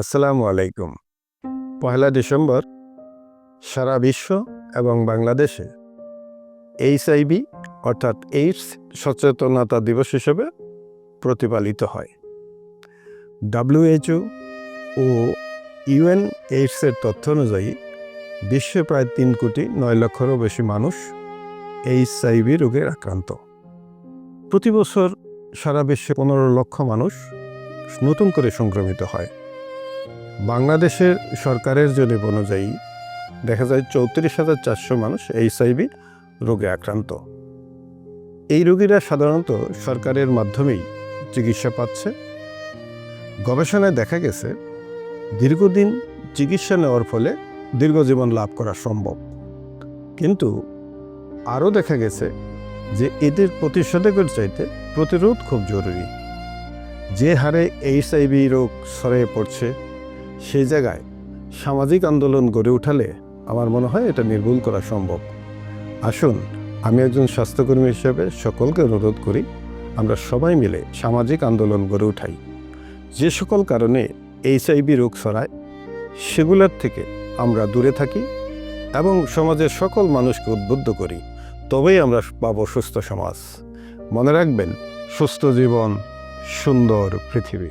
আসসালামু আলাইকুম। পয়লা ডিসেম্বর, সারা বিশ্ব এবং বাংলাদেশে এইচ এইচআইভি অর্থাৎ এইডস সচেতনতা দিবস হিসেবে প্রতিপালিত হয়। ডাব্লিউএইচও ও ইউএন এইডসের তথ্য অনুযায়ী, বিশ্বে প্রায় তিন কোটি নয় লক্ষেরও বেশি মানুষ এইচ এইচআইভি রোগে আক্রান্ত। প্রতি বছর সারা বিশ্বে পনেরো লক্ষ মানুষ নতুন করে সংক্রমিত হয়। বাংলাদেশের সরকারের জরিপ অনুযায়ী দেখা যায় চৌত্রিশ হাজার চারশো মানুষ এইচআইভি রোগে আক্রান্ত। এই রোগীরা সাধারণত সরকারের মাধ্যমেই চিকিৎসা পাচ্ছে। গবেষণায় দেখা গেছে, দীর্ঘদিন চিকিৎসা নেওয়ার ফলে দীর্ঘজীবন লাভ করা সম্ভব। কিন্তু আরও দেখা গেছে যে এদের প্রতিষেধকের চাইতে প্রতিরোধ খুব জরুরি। যে হারে এইচআইভি রোগ ছড়িয়ে পড়ছে সেই জায়গায় সামাজিক আন্দোলন গড়ে উঠালে আমার মনে হয় এটা নির্মূল করা সম্ভব। আসুন, আমি একজন স্বাস্থ্যকর্মী হিসেবে সকলকে অনুরোধ করি, আমরা সবাই মিলে সামাজিক আন্দোলন গড়ে উঠাই। যে সকল কারণে এইচআইভি রোগ ছড়ায়, সেগুলোর থেকে আমরা দূরে থাকি এবং সমাজের সকল মানুষকে উদ্বুদ্ধ করি, তবেই আমরা পাবো সুস্থ সমাজ। মনে রাখবেন, সুস্থ জীবন, সুন্দর পৃথিবী।